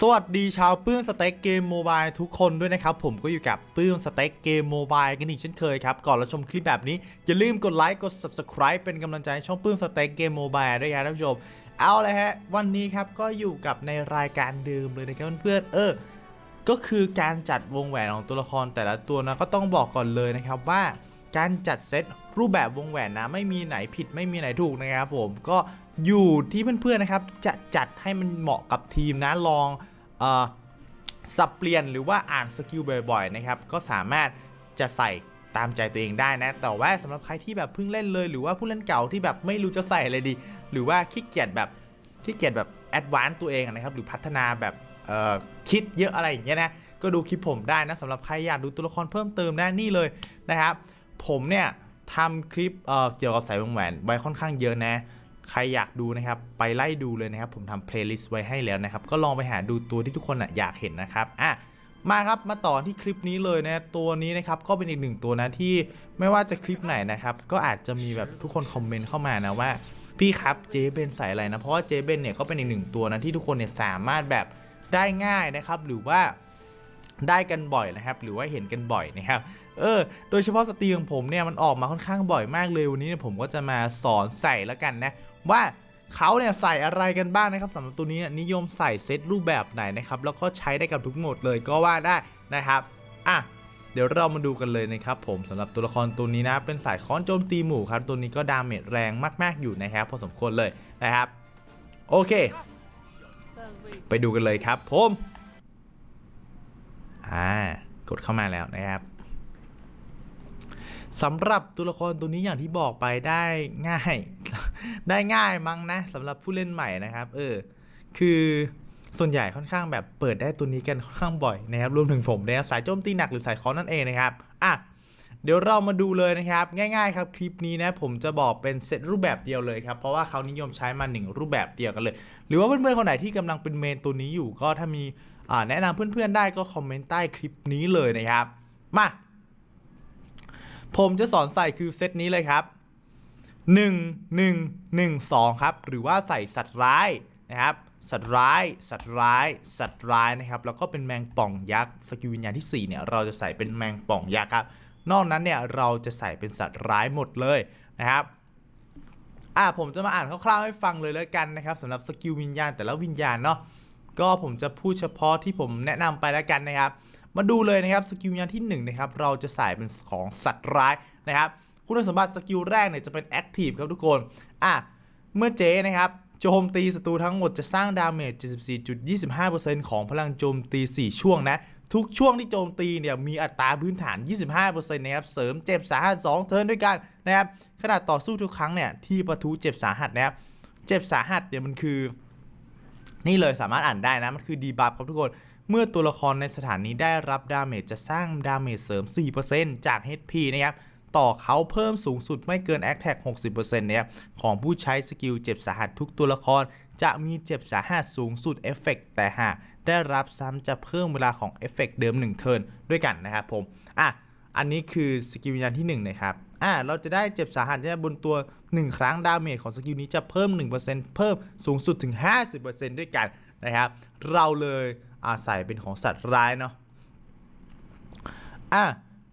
สวัสดีชาวปื้มสเต็กเกมโมบายทุกคนด้วยนะครับ ผมก็อยู่กับปื้มสเต็กเกมโมบายกันอีกเช่นเคยครับ ก่อนเราชมคลิปแบบนี้ อย่าลืมกดไลค์กด subscribe เป็นกำลังใจให้ช่องปื้มสเต็กเกมโมบายด้วยครับท่านผู้ชม เอาเลยฮะ วันนี้ครับก็อยู่กับในรายการเดิมเลยนะครับเพื่อนๆเออ ก็คือการจัดวงแหวนของตัวละครแต่ละตัวนะก็ต้องบอกก่อนเลยนะครับว่าการจัดเซต รูปแบบวงแหวนนะไม่มีไหนผิดไม่มีไหนถูกนะครับผมก็อยู่ที่เพื่อนๆนะครับ จะจัดให้มันเหมาะกับทีมนะลองเอ่อสับเปลี่ยนหรือว่าอ่านสกิลบ่อยๆนะครับก็สามารถจะใส่ตามใจตัวเองได้นะ แต่ว่าสำหรับใครที่แบบเพิ่งเล่นเลย หรือว่าผู้เล่นเก่าที่แบบไม่รู้จะใส่อะไรดี หรือว่าขี้เกียจแบบขี้เกียจแบบแอดวานซ์ตัวเองนะครับหรือพัฒนาแบบเอ่อคิดเยอะอะไรอย่างเงี้ยนะก็ดูคลิปผมได้นะสำหรับใครอยากดูตัวละครเพิ่มเติมนะนี่เลยนะครับ ผมเนี่ย ทำคลิปเอ่อเกี่ยวกับสายวงแหวนไว้ค่อนข้างเยอะนะ ใครอยากดูนะครับ ไปไล่ดูเลยนะครับ ผมทำเพลย์ลิสต์ไว้ให้แล้วนะครับ ก็ลองไปหาดูตัวที่ทุกคนออยากเห็นนะครับอะมาครับมาต่อที่คลิปนี้เลยนะตัวนี้นะครับก็เป็นอีกหนึ่งตัวนะที่ไม่ว่าจะคลิปไหนนะครับก็อาจจะมีแบบทุกคนคอมเมนต์เข้ามานะว่าพี่ครับเจเบนใส่อะไรนะ เพราะว่าเจเบนเนี่ยก็เป็นอีกหนึ่งตัวนะที่ทุกคนเนี่ยสามารถแบบได้ง่ายนะครับ หรือว่าได้กันบ่อยนะครับ หรือว่าเห็นกันบ่อยนะครับ เออ โดยเฉพาะสตรีของผมเนี่ยมันออกมาค่อนข้างบ่อยมากเลยวันนี้เนี่ยผมก็จะมาสอนใส่แล้วกันนะ ว่าเขาเนี่ยใส่อะไรกันบ้างนะครับสำหรับตัวนี้เนี่ยนิยมใส่เซตรูปแบบไหนนะครับแล้วก็ใช้ได้กับทุกโหมดเลยก็ว่าได้นะครับอะเดี๋ยวเรามาดูกันเลยนะครับผมสำหรับตัวละครตัวนี้นะ เป็นสายค้อนโจมตีหมู่ครับตัวนี้ก็ดาเมจแรงมาก ๆอยู่นะครับพอสมควรเลยนะครับ โอเค ไปดูกันเลยครับผมอ่ากดเข้ามาแล้วนะครับ สำหรับตัวละครตัวนี้อย่างที่บอกไปได้ง่าย ได้ง่ายมั้งนะสำหรับผู้เล่นใหม่นะครับ เออ คือส่วนใหญ่ค่อนข้างแบบเปิดได้ตัวนี้กันค่อนข้างบ่อยนะครับรวมถึงผมนะครับสายโจมตีหนักหรือสายคอนนั่นเองนะครับอะเดี๋ยวเรามาดูเลยนะครับ ง่ายๆครับคลิปนี้นะผมจะบอกเป็นเซตรูปแบบเดียวเลยครับเพราะว่าเขานิยมใช้มาหนึ่งรูปแบบเดียวกันเลย หรือว่าเพื่อนๆคนไหนที่กำลังเป็นเมนตัวนี้อยู่ก็ถ้ามีแนะนำเพื่อนๆได้ก็คอมเมนต์ใต้คลิปนี้เลยนะครับมา ผมจะสอนใส่คือเซตนี้เลยครับ 1 1 1 2 ครับ หรือว่าใส่สัตว์ร้ายนะครับ สัตว์ร้าย สัตว์ร้าย สัตว์ร้ายนะครับ แล้วก็เป็นแมงป่องยักษ์ สกิลวิญญาณที่ 4 เนี่ย เราจะใส่เป็นแมงป่องยักษ์ครับ นอกนั้นเนี่ยเราจะใส่เป็นสัตว์ร้ายหมดเลยนะครับอะผมจะมาอ่านคร่าวๆให้ฟังเลยแล้วกันนะครับสำหรับสกิลวิญญาณแต่ละวิญญาณเนาะก็ผมจะพูดเฉพาะที่ผมแนะนำไปแล้วกันนะครับ มาดูเลยนะครับสกิลวิญญาณที่1นงนะครับเราจะใส่เป็นของสัตว์ร้ายนะครับคุณสมบัติสกิลแรกเนี่ยจะเป็นแอคทีฟครับทุกคนอะเมื่อเจนะครับโจมตีศัตรูทั้งหมดจะสร้างดาเมจ 74.25%ของพลังโจมตี 4 ช่วงนะ ทุกช่วงที่โจมตีเนี่ยมีอัตราพื้นฐาน 25%นะครับเสริมเจ็บสาหัส 2 เทิร์นด้วยกันนะครับขนาดต่อสู้ทุกครั้งเนี่ยที่ประทุเจ็บสาหัสนะครับเจ็บสาหัสเนี่ยมันคือ นี่เลยสามารถอ่านได้นะ มันคือดีบัฟครับทุกคน เมื่อตัวละครในสถานีได้รับดาเมจจะสร้างดาเมจเสริม 4%จาก HP นะครับต่อเขาเพิ่มสูงสุดไม่เกิน a t t a c 60%นะครับของผู้ใช้สกิลเจ็บสาหัสทุกตัวละคร จะมีเจ็บสาหัสสูงสุดเอฟเฟกแต่หากได้รับซ้ำจะเพิ่มเวลาของเอฟเฟกเดิม 1 เทิร์นด้วยกันนะครับผม อะ อันนี้คือสกิลวิญญาณที่ 1 นะครับ อ่าเราจะได้เจ็บสาหัสเนี่ยบนตัว 1 ครั้งดาเมจของสกิลนี้จะเพิ่ม 1%เพิ่มสูงสุดถึง 50%ด้วยกัน นะครับ เราเลยอาใส่เป็นของสัตว์ร้ายเนาะอะ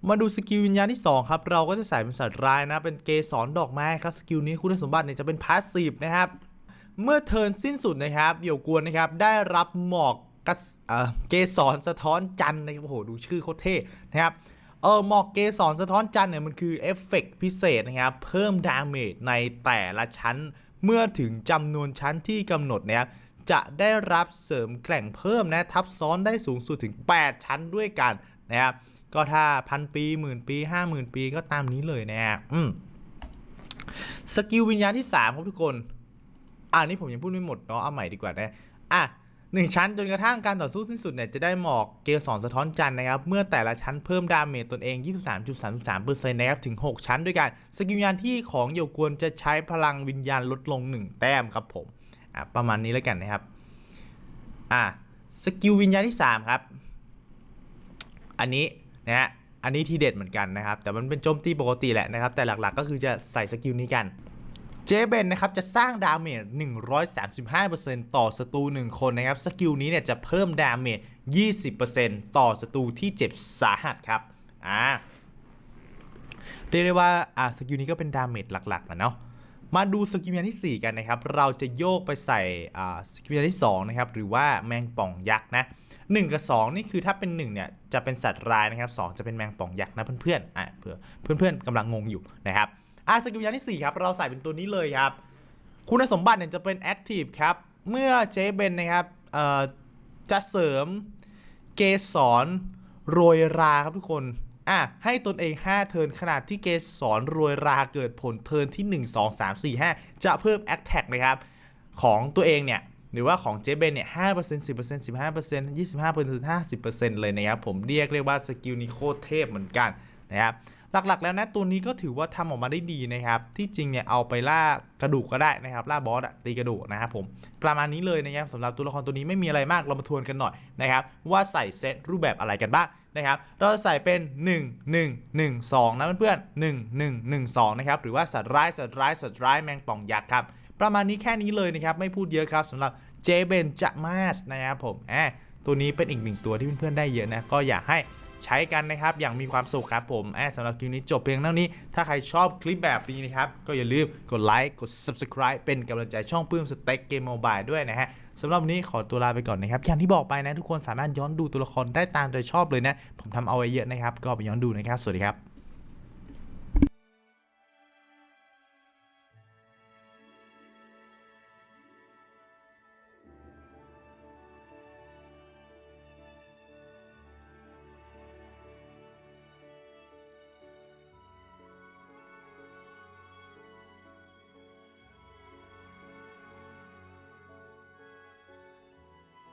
มาดูสกิลวิญญาณที่ 2 ครับ เราก็จะใส่เป็นสัตว์ร้ายนะ เป็นเกสรดอกไม้ครับ สกิลนี้คุณสมบัติเนี่ยจะเป็นพาสซีฟนะครับ เมื่อเทิร์นสิ้นสุดนะครับเหยี่ยวกวนนะครับ ได้รับหมอกกัสเกสรสะท้อนจันทร์นะครับโอ้โห ดูชื่อโคตรเท่นะครับเออหมอกเกสรสะท้อนจันทร์เนี่ยมันคือเอฟเฟกต์พิเศษนะครับ เพิ่มดาเมจในแต่ละชั้นเมื่อถึงจำนวนชั้นที่กำหนดนะครับ จะได้รับเสริมแกร่งเพิ่มนะทับซ้อนได้สูงสุดถึง 8 ชั้นด้วยกันนะครับก็ถ้าพันปีหมื่นปีห้าหมื่นปีก็ตามนี้เลยนะฮะอืมสกิลวิญญาณที่ 3 ครับทุกคน อ่านี่ผมยังพูดไม่หมดเนาะเอาใหม่ดีกว่านะอะหนึ่งชั้นจนกระทั่งการต่อสู้สิ้นสุดเนี่ยจะได้หมอกเกสรสะท้อนจันนะครับ เมื่อแต่ละชั้นเพิ่มดาเมจตนเอง 23.33%นะครับ ถึง 6 ชั้นด้วยกัน สกิลวิญญาณที่ของเยวกวนจะใช้พลังวิญญาณลดลง 1 แต้มครับผม อะประมาณนี้แล้วกันนะครับ อะสกิลวิญญาณที่ 3 ครับ อันนี้นะฮะอันนี้ทีเด็ดเหมือนกันนะครับ แต่มันเป็นโจมตีปกติแหละนะครับ แต่หลักๆก็คือจะใส่สกิลนี้กันเจเบนนะครับจะสร้างดาเมจ 135%ต่อศัตรู1คนนะครับ สกิลนี้เนี่ยจะเพิ่มดาเมจ 20%ต่อศัตรูที่เจ็บสาหัสครับ อ่า เรียกได้ว่าอ่าสกิลนี้ก็เป็นดาเมจหลักๆนะเนาะ มาดูสกิลวิญญาณที่ 4 กันนะครับ เราจะโยกไปใส่สกิลวิญญาณที่2นะครับ หรือว่าแมงป่องยักษ์นะ1กับ 2 นี่คือถ้าเป็น1เนี่ยจะเป็นสัตว์ร้ายนะครับ 2 จะเป็นแมงป่องยักษ์นะเพื่อนๆ อะเพื่อเพื่อนๆกำลังงงอยู่นะครับ อะสกิลวิญญาณที่ 4 ครับ เราใส่เป็นตัวนี้เลยครับ คุณสมบัติเนี่ยจะเป็น Active ครับ เมื่อเจเบนนะครับจะเสริมเกสรโรยราครับทุกคน อะให้ตนเอง 5 เทิร์นขนาดที่เกสอนรวยราเกิดผลเทิร์นที่ 1 2 3 4 5 จะเพิ่มแอคแท็กนะครับ ของตัวเองเนี่ย หรือว่าของเจเบนเนี่ย5% 10% 15% 25% 50%เลยนะครับ ผมเรียกเรียกว่าสกิลนี้โคตรเทพเหมือนกันนะครับ หลักๆ แล้วนะตัวนี้ก็ถือว่าทำออกมาได้ดีนะครับ ที่จริงเนี่ยเอาไปล่ากระดูกก็ได้นะครับล่าบอสอะตีกระดูกนะครับผมประมาณนี้เลยนะครับสำหรับตัวละครตัวนี้ไม่มีอะไรมากเรามาทวนกันหน่อยนะครับ ว่าใส่เซตรูปแบบอะไรกันบ้างนะครับ เราจะใส่เป็น 1 1 1 2 นะเพื่อนๆ1 1 1 2 นะครับ หรือว่าสัตว์ร้ายสัตว์ร้ายสัตว์ร้ายแมงป่องยักษ์ครับประมาณนี้แค่นี้เลยนะครับ ไม่พูดเยอะครับสำหรับเจเบนจะมาสนะครับผมแอบตัวนี้เป็นอีกหนึ่งตัวที่เพื่อนๆได้เยอะนะก็อยากให้ ใช้กันนะครับอย่างมีความสุขครับผมแอสำหรับคลิปนี้จบเพียงเท่านี้ ถ้าใครชอบคลิปแบบนี้นะครับ ก็อย่าลืมกดไลค์กด subscribe เป็นกำลังใจช่องปื้มสเต็กเกมโมบายด้วยนะฮะสำหรับวันนี้ขอตัวลาไปก่อนนะครับ อย่างที่บอกไปนะทุกคนสามารถย้อนดูตัวละครได้ตามใจชอบเลยนะ ผมทำเอาไว้เยอะนะครับ ก็ไปย้อนดูนะครับ สวัสดีครับ